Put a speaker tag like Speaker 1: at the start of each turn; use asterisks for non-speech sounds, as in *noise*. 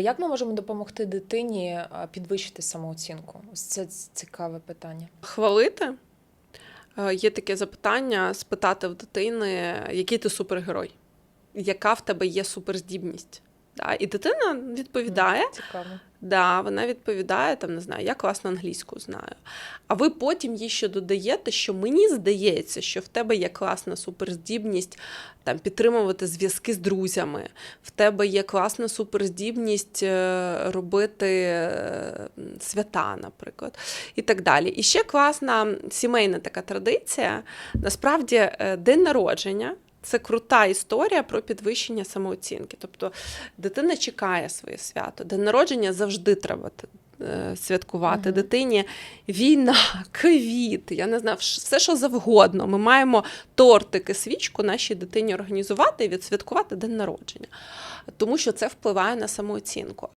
Speaker 1: Як ми можемо допомогти дитині підвищити самооцінку? Ось це цікаве питання.
Speaker 2: Хвалити. Е, Є таке запитання: спитати в дитини, який ти супергерой, яка в тебе є суперздібність. І дитина відповідає,
Speaker 1: Цікаво.
Speaker 2: Да, вона відповідає, там, не знаю, я класно англійську знаю. А ви потім їй ще додаєте, що мені здається, що в тебе є класна суперздібність там, підтримувати зв'язки з друзями, в тебе є класна суперздібність е, робити е, свята, наприклад, і так далі. І ще класна сімейна така традиція. Насправді, е, день народження. Це крута історія про підвищення самооцінки. Тобто дитина чекає своє свято. День народження завжди треба е, святкувати.
Speaker 1: Мгм.
Speaker 2: Дитині війна, *laughs* ковід, я не знаю, все, що завгодно. Ми маємо тортики, свічку нашій дитині організувати і відсвяткувати день народження, тому що це впливає на самооцінку.